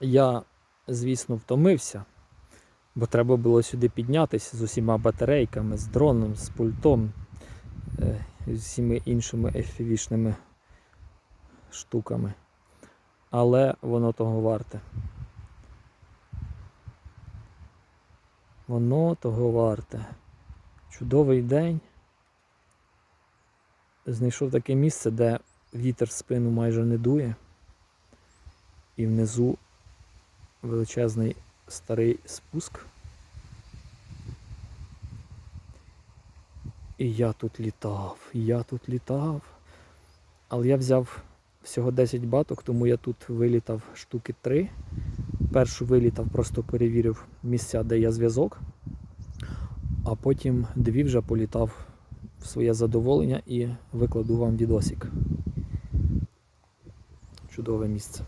Я, звісно, втомився, бо треба було сюди піднятися з усіма батарейками, з дроном, з пультом, е, з усіма іншими FPV-шними штуками. Але воно того варте. Воно того варте. Чудовий день. Знайшов таке місце, де вітер в спину майже не дує. І внизу величезний старий спуск. І я тут літав, я тут літав. Але я взяв всього 10 баток, тому я тут вилітав штуки 3. Першу вилітав, просто перевірив місця, де є зв'язок, а потім дві вже політав в своє задоволення і викладу вам відосик. Чудове місце.